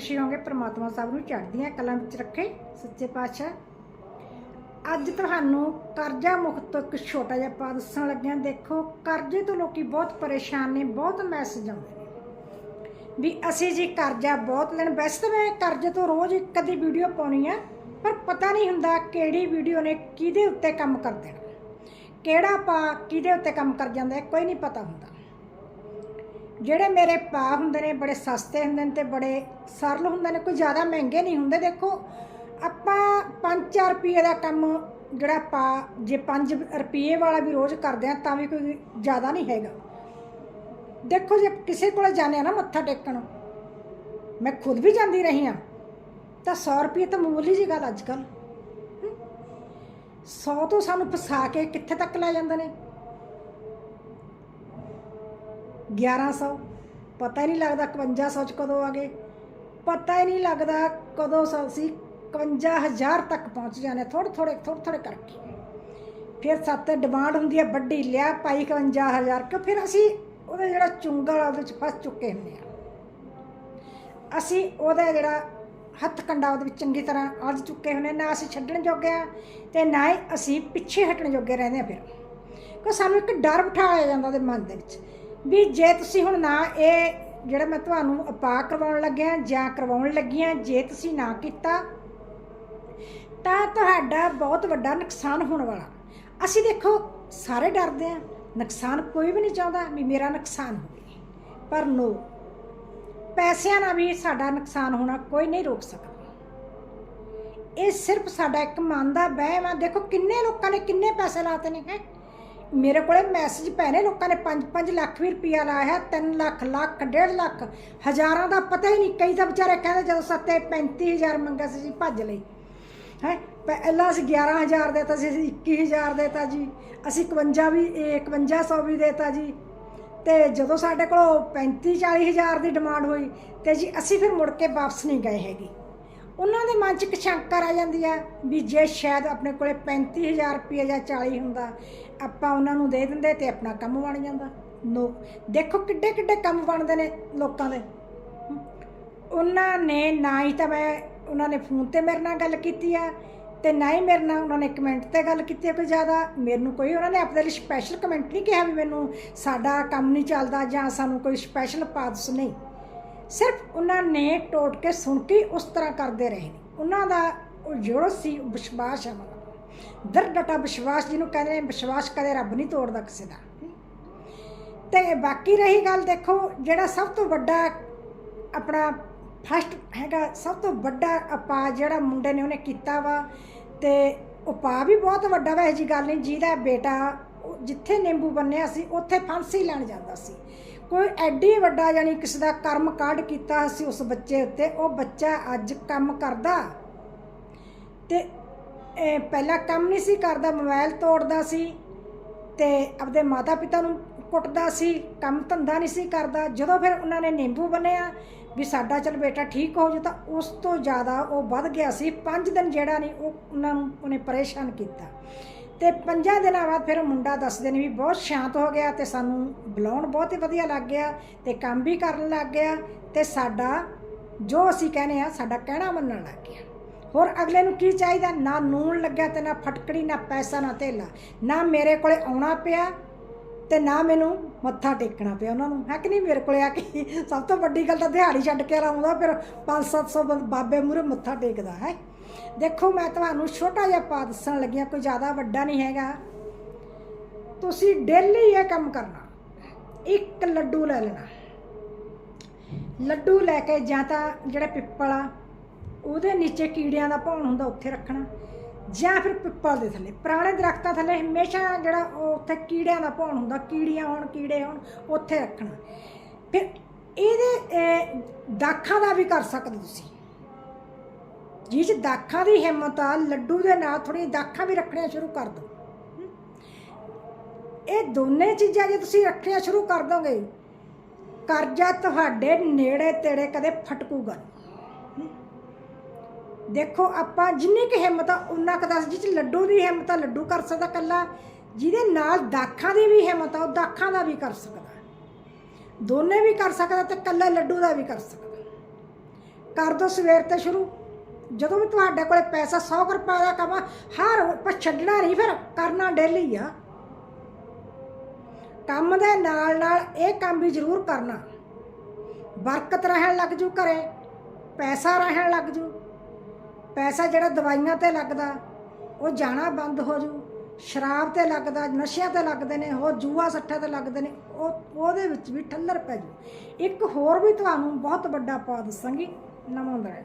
ਖੁਸ਼ੀ ਹੋਗੇ ਪ੍ਰਮਾਤਮਾ ਸਭ ਨੂੰ ਚੜ੍ਹਦੀਆਂ ਕਲਾਂ ਵਿੱਚ ਰੱਖੇ। ਸੱਚੇ ਪਾਤਸ਼ਾਹ, ਅੱਜ ਤੁਹਾਨੂੰ ਕਰਜ਼ਾ ਮੁਕਤ ਇੱਕ ਛੋਟਾ ਜਿਹਾ ਪਾ ਦੱਸਣ ਲੱਗਿਆ, ਦੇਖੋ, ਕਰਜ਼ੇ ਤੋਂ ਲੋਕੀ ਬਹੁਤ ਪਰੇਸ਼ਾਨ ਨੇ, ਬਹੁਤ ਮੈਸੇਜ ਆਉਂਦੇ ਨੇ ਵੀ ਅਸੀਂ ਜੀ ਕਰਜ਼ਾ ਬਹੁਤ ਲੈਣ, ਵੈਸੇ ਤਾਂ ਮੈਂ ਕਰਜ਼ੇ ਤੋਂ ਰੋਜ਼ ਇੱਕ ਅੱਧੀ ਵੀਡੀਓ ਪਾਉਣੀ ਆ, ਪਰ ਪਤਾ ਨਹੀਂ ਹੁੰਦਾ ਕਿਹੜੀ ਵੀਡੀਓ ਨੇ ਕਿਹਦੇ ਉੱਤੇ ਕੰਮ ਕਰ ਦੇਣਾ। ਕਿਹੜਾ ਪਾ ਕਿਹਦੇ ਉੱਤੇ ਕੰਮ ਕਰ ਜਾਂਦਾ ਕੋਈ ਨਹੀਂ ਪਤਾ ਹੁੰਦਾ। ਜਿਹੜੇ ਮੇਰੇ ਪਾ ਹੁੰਦੇ ਨੇ, ਬੜੇ ਸਸਤੇ ਹੁੰਦੇ ਨੇ ਤੇ ਬੜੇ ਸਰਲ ਹੁੰਦੇ ਨੇ, ਕੋਈ ਜ਼ਿਆਦਾ ਮਹਿੰਗੇ ਨਹੀਂ ਹੁੰਦੇ। ਦੇਖੋ, ਆਪਾਂ 5-4 ਰੁਪਏ ਦਾ ਕੰਮ ਜਿਹੜਾ ਪਾ, ਜੇ 5 ਰੁਪਏ ਵਾਲਾ ਵੀ ਰੋਜ਼ ਕਰਦੇ ਆ, ਤਾਂ ਵੀ ਕੋਈ ਜ਼ਿਆਦਾ ਨਹੀਂ ਹੈਗਾ। ਦੇਖੋ, ਜੇ ਕਿਸੇ ਕੋਲ ਜਾਂਦੇ ਆ ਨਾ ਮੱਥਾ ਟੇਕਣ, ਮੈਂ ਖੁਦ ਵੀ ਜਾਂਦੀ ਰਹੀ ਆ, ਤਾਂ 100 ਰੁਪਏ ਤਾਂ ਮਾਮੂਲੀ ਜੀ ਗੱਲ ਅੱਜ ਕੱਲ 100 ਤੋਂ ਸਾਨੂੰ ਫਸਾ ਕੇ ਕਿੱਥੇ ਤੱਕ ਲੈ ਜਾਂਦੇ ਨੇ? 1100 ਪਤਾ ਹੀ ਨਹੀਂ ਲੱਗਦਾ 5100 ਚ ਕਦੋਂ ਆ ਗਏ। ਪਤਾ ਹੀ ਨਹੀਂ ਲੱਗਦਾ ਕਦੋਂ ਸ- ਅਸੀਂ 51000 ਤੱਕ ਪਹੁੰਚ ਜਾਂਦੇ ਥੋੜੇ ਥੋੜੇ ਥੋੜੇ ਥੋੜੇ ਕਰਕੇ। ਫਿਰ ਸੱਤ ਡਿਮਾਂਡ ਹੁੰਦੀ ਹੈ, ਵੱਡੀ ਲਿਆ ਪਾਈ 51000 ਕਿ ਫਿਰ ਅਸੀਂ ਉਹਦਾ ਜਿਹੜਾ ਚੁੰਗਲ ਉਹਦੇ ਵਿੱਚ ਫਸ ਚੁੱਕੇ ਹੁੰਦੇ ਆ। ਅਸੀਂ ਉਹਦਾ ਜਿਹੜਾ ਹੱਥ ਕੰਡਾ ਉਹਦੇ ਵਿੱਚ ਚੰਗੀ ਤਰ੍ਹਾਂ ਅਲਝ ਚੁੱਕੇ ਹੁੰਦੇ ਨਾ ਅਸੀਂ ਛੱਡਣ ਜੋਗੇ ਆ ਤੇ ਨਾ ਹੀ ਅਸੀਂ ਪਿੱਛੇ ਹਟਣ ਜੋਗੇ ਰਹਿੰਦੇ ਆ ਫਿਰ। ਕਿ ਸਾਨੂੰ ਇੱਕ ਡਰ ਬਿਠਾਇਆ ਜਾਂਦਾ ਉਹਦੇ ਮਨ ਦੇ ਵਿੱਚ। ਵੀ ਜੇ ਤੁਸੀਂ ਹੁਣ ਨਾ ਇਹ ਜਿਹੜਾ ਮੈਂ ਤੁਹਾਨੂੰ ਉਪਾਅ ਕਰਵਾਉਣ ਲੱਗਿਆ, ਜਾਂ ਕਰਵਾਉਣ ਲੱਗੀਆਂ, ਜੇ ਤੁਸੀਂ ਨਾ ਕੀਤਾ, ਤਾਂ ਤੁਹਾਡਾ ਬਹੁਤ ਵੱਡਾ ਨੁਕਸਾਨ ਹੋਣ ਵਾਲਾ। ਅਸੀਂ ਦੇਖੋ, ਸਾਰੇ ਡਰਦੇ ਆ। ਨੁਕਸਾਨ ਕੋਈ ਵੀ ਨਹੀਂ ਚਾਹੁੰਦਾ ਵੀ ਮੇਰਾ ਨੁਕਸਾਨ ਹੋਵੇ। ਪਰ ਨੋ ਪੈਸਿਆਂ ਨਾਲ ਵੀ ਸਾਡਾ ਨੁਕਸਾਨ ਹੋਣਾ ਕੋਈ ਨਹੀਂ ਰੋਕ ਸਕਦਾ। ਇਹ ਸਿਰਫ ਸਾਡਾ ਇੱਕ ਮਨ ਦਾ ਵਹਿਮ ਆ। ਦੇਖੋ, ਕਿੰਨੇ ਲੋਕਾਂ ਨੇ ਕਿੰਨੇ ਪੈਸੇ ਲਾਤੇ ਨੇ, ਹੈ? ਮੇਰੇ ਕੋਲੇ ਮੈਸੇਜ ਪਏ ਨੇ, ਲੋਕਾਂ ਨੇ 5-5 ਲੱਖ ਵੀ ਰੁਪਿਆ ਲਾਇਆ ਹੈ 3 ਲੱਖ ਲੱਖ 1.5 ਲੱਖ। ਹਜ਼ਾਰਾਂ ਦਾ ਪਤਾ ਹੀ ਨਹੀਂ, ਕਈ ਤਾਂ ਵਿਚਾਰੇ ਕਹਿੰਦੇ ਜਦੋਂ ਸੱਤੇ 35000 ਮੰਗਿਆ ਸੀ ਜੀ ਭੱਜ ਲਈ ਹੈ? ਪਹਿਲਾਂ ਅਸੀਂ 11000 ਦੇਤਾ ਸੀ, ਅਸੀਂ 21000 ਦੇਤਾ ਜੀ। ਅਸੀਂ 51 ਵੀ, ਇਹ 5100 ਵੀ ਦੇਤਾ ਜੀ। ਤੇ ਜਦੋਂ ਸਾਡੇ ਕੋਲ 35 40000 ਦੀ ਡਿਮਾਂਡ ਹੋਈ, ਤੇ ਜੀ ਅਸੀਂ ਫਿਰ ਮੁੜ ਕੇ ਵਾਪਸ ਨਹੀਂ ਗਏ ਹੈਗੇ। ਉਹਨਾਂ ਦੇ ਮਨ 'ਚ ਇੱਕ ਸ਼ੰਕਰ ਆ ਜਾਂਦੀ ਆ ਵੀ ਜੇ ਸ਼ਾਇਦ ਆਪਣੇ ਕੋਲੇ 35000 ਰੁਪਏ ਜਾਂ 40 ਹੁੰਦਾ, ਆਪਾਂ ਉਹਨਾਂ ਨੂੰ ਦੇ ਦਿੰਦੇ ਤੇ ਆਪਣਾ ਕੰਮ ਬਣ ਜਾਂਦਾ। ਨੋ, ਦੇਖੋ ਕਿੱਡੇ ਕਿੱਡੇ ਕੰਮ ਬਣਦੇ ਨੇ ਲੋਕਾਂ ਦੇ। ਉਹਨਾਂ ਨੇ ਨਾ ਹੀ ਤਾਂ ਮੈਂ, ਉਹਨਾਂ ਨੇ ਫੋਨ ਤੇ ਮੇਰੇ ਨਾਲ ਗੱਲ ਕੀਤੀ ਆ ਤੇ ਨਾ ਹੀ ਮੇਰੇ ਨਾਲ ਉਹਨਾਂ ਨੇ ਕਮੈਂਟ ਤੇ ਗੱਲ ਕੀਤੀ ਹੈ ਕੋਈ ਜ਼ਿਆਦਾ। ਮੈਨੂੰ ਕੋਈ ਉਹਨਾਂ ਨੇ ਆਪਣੇ ਲਈ ਸਪੈਸ਼ਲ ਕਮੈਂਟ ਨਹੀਂ ਕਿਹਾ ਵੀ ਮੈਨੂੰ ਸਾਡਾ ਕੰਮ ਨਹੀਂ ਚੱਲਦਾ ਜਾਂ ਸਾਨੂੰ ਕੋਈ ਸਪੈਸ਼ਲ ਪਾਦਸ ਨਹੀਂ। ਸਿਰਫ ਉਹਨਾਂ ਨੇ ਟੋਟ ਕੇ ਸੁਣ ਕੇ ਉਸ ਤਰ੍ਹਾਂ ਕਰਦੇ ਰਹੇ ਨੇ। ਉਹਨਾਂ ਦਾ ਉਹ ਜਿਹੜਾ ਸੀ ਉਹ ਵਿਸ਼ਵਾਸ ਹੈ ਮਨ ਦਰਡਟਾ ਵਿਸ਼ਵਾਸ ਜਿਹਨੂੰ ਕਹਿੰਦੇ ਨੇ, ਵਿਸ਼ਵਾਸ ਕਦੇ ਰੱਬ ਨਹੀਂ ਤੋੜਦਾ ਕਿਸੇ ਦਾ। ਤੇ ਬਾਕੀ ਰਹੀ ਗੱਲ ਦੇਖੋ, ਜਿਹੜਾ ਸਭ ਤੋਂ ਵੱਡਾ ਆਪਣਾ ਫਸਟ ਹੈਗਾ, ਸਭ ਤੋਂ ਵੱਡਾ ਉਪਾਅ ਜਿਹੜਾ ਮੁੰਡੇ ਨੇ ਉਹਨੇ ਕੀਤਾ ਵਾ, ਤੇ ਉਪਾਅ ਵੀ ਬਹੁਤ ਵੱਡਾ ਵਾ, ਇਹ ਜੀ ਗੱਲ ਨਹੀਂ, ਜਿਹਦਾ ਬੇਟਾ ਉਹ ਜਿੱਥੇ ਨਿੰਬੂ ਬੰਨਿਆ ਸੀ, ਉੱਥੇ ਫਾਂਸੀ ਲੈਣ ਜਾਂਦਾ ਸੀ। ਕੋਈ ਐਡੀ ਵੱਡਾ ਯਾਨੀ ਕਿਸੇ ਦਾ ਕਰਮ ਕਾਢ ਕੀਤਾ ਸੀ ਉਸ ਬੱਚੇ ਉੱਤੇ, ਉਹ ਬੱਚਾ ਅੱਜ ਕੰਮ ਕਰਦਾ। ਤੇ ਪਹਿਲਾਂ ਕੰਮ ਨਹੀਂ ਸੀ ਕਰਦਾ ਮੋਬਾਈਲ ਤੋੜਦਾ ਸੀ ਤੇ ਆਪਦੇ ਮਾਤਾ ਪਿਤਾ ਨੂੰ ਕੁੱਟਦਾ ਸੀ, ਕੰਮ ਧੰਦਾ ਨਹੀਂ ਸੀ ਕਰਦਾ। ਜਦੋਂ ਫਿਰ ਉਹਨਾਂ ਨੇ ਨਿੰਬੂ ਬੰਨਿਆ ਵੀ ਸਾਡਾ ਚਲ ਬੇਟਾ ਠੀਕ ਹੋ ਜਾ ਤਾਂ ਉਸ ਤੋਂ ਜ਼ਿਆਦਾ ਉਹ ਵੱਧ ਗਿਆ ਸੀ। 5 ਦਿਨ ਜਿਹੜਾ ਨਹੀਂ, ਉਹ ਉਹਨਾਂ ਨੂੰ, ਉਹਨੇ ਪਰੇਸ਼ਾਨ ਕੀਤਾ। ਤੇ ਪੰਜਾਂ ਦਿਨਾਂ ਬਾਅਦ ਫਿਰ ਉਹ ਮੁੰਡਾ ਦੱਸਦੇ ਨੇ ਵੀ ਬਹੁਤ ਸ਼ਾਂਤ ਹੋ ਗਿਆ ਤੇ ਸਾਨੂੰ ਬੁਲਾਉਣ ਬਹੁਤ ਹੀ ਵਧੀਆ ਲੱਗ ਗਿਆ ਤੇ ਕੰਮ ਵੀ ਕਰਨ ਲੱਗ ਗਿਆ ਤੇ ਸਾਡਾ ਜੋ ਅਸੀਂ ਕਹਿੰਦੇ ਆ ਸਾਡਾ ਕਹਿਣਾ ਮੰਨਣ ਲੱਗ ਗਿਆ। ਹੋਰ ਅਗਲੇ ਨੂੰ ਕੀ ਚਾਹੀਦਾ? ਨਾ ਨੂਣ ਲੱਗਿਆ ਤੇ ਨਾ ਫਟਕੜੀ, ਨਾ ਪੈਸਾ, ਨਾ ਧੇਲਾ। ਨਾ ਮੇਰੇ ਕੋਲੇ ਆਉਣਾ ਪਿਆ ਤੇ ਨਾ ਮੈਨੂੰ ਮੱਥਾ ਟੇਕਣਾ ਪਿਆ ਉਹਨਾਂ ਨੂੰ। ਹੈ ਕਿ ਨਹੀਂ ਮੇਰੇ ਕੋਲੇ ਆ ਕੇ ਸਭ ਤੋਂ ਵੱਡੀ ਗੱਲ ਤਾਂ ਦਿਹਾੜੀ ਛੱਡ ਕੇ ਆਉਂਦਾ, ਫਿਰ 5-700 ਬਾਬੇ ਮੂਰੇ ਮੱਥਾ ਟੇਕਦਾ ਹੈ। ਦੇਖੋ, ਮੈਂ ਤੁਹਾਨੂੰ ਛੋਟਾ ਜਿਹਾ ਪਾ ਦੱਸਣ ਲੱਗਿਆ ਕੋਈ ਜ਼ਿਆਦਾ ਵੱਡਾ ਨਹੀਂ ਹੈਗਾ। ਤੁਸੀਂ ਡੇਲੀ ਇਹ ਕੰਮ ਕਰਨਾ। ਇੱਕ ਲੱਡੂ ਲੈ ਲੈਣਾ। ਲੱਡੂ ਲੈ ਕੇ ਜਾਂ ਤਾਂ ਜਿਹੜਾ ਪਿੱਪਲ ਆ, ਉਹਦੇ ਨੀਚੇ ਕੀੜਿਆਂ ਦਾ ਭੌਣ ਹੁੰਦਾ, ਉੱਥੇ ਰੱਖਣਾ। ਜਾਂ ਫਿਰ ਪਿੱਪਲ ਦੇ ਥੱਲੇ। ਪੁਰਾਣੇ ਦਰਖਤਾਂ ਥੱਲੇ ਹਮੇਸ਼ਾ ਜਿਹੜਾ ਉਹ ਉੱਥੇ ਕੀੜਿਆਂ ਦਾ ਭੌਣ ਹੁੰਦਾ, ਕੀੜੀਆਂ ਹੋਣ, ਕੀੜੇ ਹੋਣ, ਉੱਥੇ ਰੱਖਣਾ। ਫਿਰ ਇਹਦੇ ਦਾਖਾਂ ਦਾ ਵੀ ਕਰ ਸਕਦੇ ਤੁਸੀਂ। ਜਿਸ 'ਚ ਦਾਖਾਂ ਦੀ ਹਿੰਮਤ ਆ, ਲੱਡੂ ਦੇ ਨਾਲ ਥੋੜੀ ਦਾਖਾਂ ਵੀ ਰੱਖਣੀਆਂ ਸ਼ੁਰੂ ਕਰ ਦਿਓ ਇਹ ਦੋਨੇ ਚੀਜ਼ਾਂ ਜੇ ਤੁਸੀਂ ਰੱਖਣੀਆਂ ਸ਼ੁਰੂ ਕਰ ਦੋਗੇ, ਕਰਜ਼ਾ ਤੁਹਾਡੇ ਨੇੜੇ ਤੇੜੇ ਕਦੇ ਫਟਕੂਗਾ ਨਹੀਂ। ਦੇਖੋ, ਆਪਾਂ ਜਿੰਨੀ ਕੁ ਹਿੰਮਤ ਆ ਉਨਾ ਕੁ ਦੱਸ, ਜਿਸ 'ਚ ਲੱਡੂ ਦੀ ਹਿੰਮਤ ਆ, ਲੱਡੂ ਕਰ ਸਕਦਾ ਕੱਲਾ। ਜਿਹਦੇ ਨਾਲ ਦਾਖਾਂ ਦੀ ਵੀ ਹਿੰਮਤ ਆ, ਉਹ ਦਾਖਾਂ ਦਾ ਵੀ ਕਰ ਸਕਦਾ। ਦੋਨੇ ਵੀ ਕਰ ਸਕਦਾ ਤੇ ਕੱਲਾ ਲੱਡੂ ਦਾ ਵੀ ਕਰ ਸਕਦਾ। ਕਰ ਦੋ ਸਵੇਰ ਤੇ ਸ਼ੁਰੂ। ਜਦੋਂ ਵੀ ਤੁਹਾਡੇ ਕੋਲੇ ਪੈਸਾ 100 ਰੁਪਏ ਦਾ ਕਮਾ ਹਰ ਪਰ ਛੱਡਣਾ ਨਹੀਂ, ਫਿਰ ਕਰਨਾ ਡੇਲੀ ਆ। ਕੰਮ ਦੇ ਨਾਲ ਨਾਲ ਇਹ ਕੰਮ ਵੀ ਜ਼ਰੂਰ ਕਰਨਾ। ਬਰਕਤ ਰਹਿਣ ਲੱਗ ਜੂ ਘਰੇ, ਪੈਸਾ ਰਹਿਣ ਲੱਗ ਜੂ। ਪੈਸਾ ਜਿਹੜਾ ਦਵਾਈਆਂ ਤੇ ਲੱਗਦਾ, ਉਹ ਜਾਣਾ ਬੰਦ ਹੋ ਜੂ। ਸ਼ਰਾਬ ਤੇ ਲੱਗਦਾ, ਨਸ਼ਿਆਂ ਤੇ ਲੱਗਦੇ ਨੇ, ਹੋਰ ਜੂਆ ਸੱਟਾ ਤੇ ਲੱਗਦੇ ਨੇ, ਉਹ, ਉਹਦੇ ਵਿੱਚ ਵੀ ਠੱਲਰ ਪੈ ਜੂ। ਇੱਕ ਹੋਰ ਵੀ ਤੁਹਾਨੂੰ ਬਹੁਤ ਵੱਡਾ ਪਾ ਦੱਸਾਂਗੀ ਨਮੋ ਨਾਰਾਇਣ